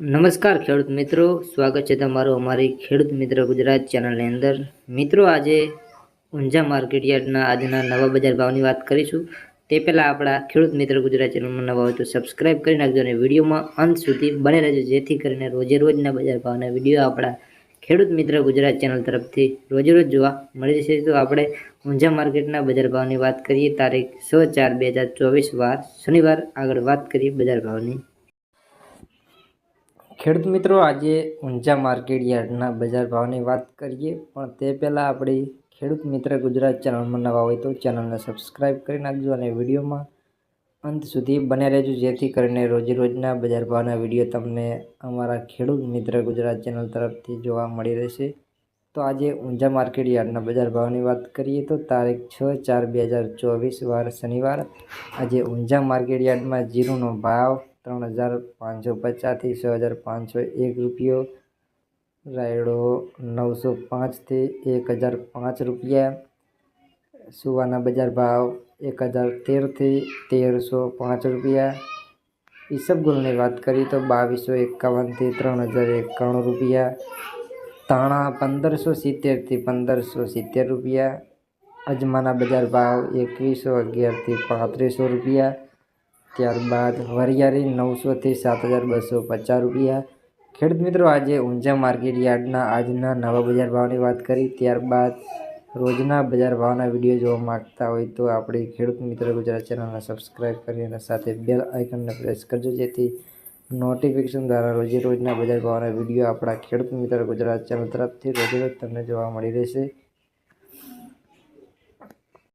નમસ્કાર ખેડૂત મિત્રો, સ્વાગત છે તમારું અમારી ખેડૂત મિત્ર ગુજરાત ચેનલની અંદર. મિત્રો, આજે ઊંઝા માર્કેટ યાર્ડના આજના નવા બજાર ભાવની વાત કરીશું. તે પહેલાં આપણા ખેડૂત મિત્ર ગુજરાત ચેનલમાં નવા હોય તો સબસ્ક્રાઈબ કરી નાખજો અને વિડીયોમાં અંત સુધી બને રહેજો. જેથી કરીને રોજે રોજના બજાર ભાવના વીડિયો આપણા ખેડૂત મિત્ર ગુજરાત ચેનલ તરફથી રોજે રોજ જોવા મળી જશે. તો આપણે ઊંઝા માર્કેટના બજાર ભાવની વાત કરીએ. તારીખ છ ચાર બે હજાર ચોવીસ વાર શનિવાર આગળ વાત કરીએ બજાર ભાવની. ખેડૂત મિત્રો, આજે ઊંઝા માર્કેટ યાર્ડના બજાર ભાવની વાત કરીએ. પણ તે પહેલાં આપણી ખેડૂત મિત્ર ગુજરાત ચેનલમાં નવા હોય તો ચેનલને સબસ્ક્રાઇબ કરી નાખજો અને વિડીયોમાં અંત સુધી બને રહેજો. જેથી કરીને રોજે રોજના બજાર ભાવના વીડિયો તમને અમારા ખેડૂત મિત્ર ગુજરાત ચેનલ તરફથી જોવા મળી રહેશે. તો આજે ઊંઝા માર્કેટ યાર્ડના બજાર ભાવની વાત કરીએ તો તારીખ છ ચાર બે હજાર ચોવીસ, વાર શનિવાર. આજે ઊંઝા માર્કેટ યાર્ડમાં જીરુનો ભાવ ત્રણ હજાર પાંચસો પચાસથી છ હજાર પાંચસો એક રૂપિયો. રાયડો નવસો પાંચથી એક હજાર પાંચ રૂપિયા. સુવાના બજાર ભાવ એક હજાર તેરથી તેરસો પાંચ રૂપિયા. ઈસબગુલની વાત કરીએ તો બાવીસો એકાવનથી ત્રણ હજાર એકાણું રૂપિયા. ધાણા પંદરસો સિત્તેરથી પંદરસો સિત્તેર રૂપિયા. અજમાના બજાર ભાવ એકવીસો અગિયારથી પાંત્રીસો રૂપિયા. ત્યારબાદ વરિયાળી નવસોથી સાત હજાર બસો પચાસ રૂપિયા. ખેડૂત મિત્રો, આજે ઊંઝા માર્કેટ યાર્ડના આજના નવા બજાર ભાવની વાત કરી. ત્યારબાદ રોજના બજાર ભાવના વીડિયો જોવા માગતા હોય તો આપણી ખેડૂત મિત્ર ગુજરાત ચેનલને સબસ્ક્રાઈબ કરી અને સાથે બેલ આઇકનને પ્રેસ કરજો, જેથી નોટિફિકેશન દ્વારા રોજે રોજના બજાર ભાવના વીડિયો આપણા ખેડૂત મિત્ર ગુજરાત ચેનલ તરફથી રોજે રોજ તમને જોવા મળી રહેશે.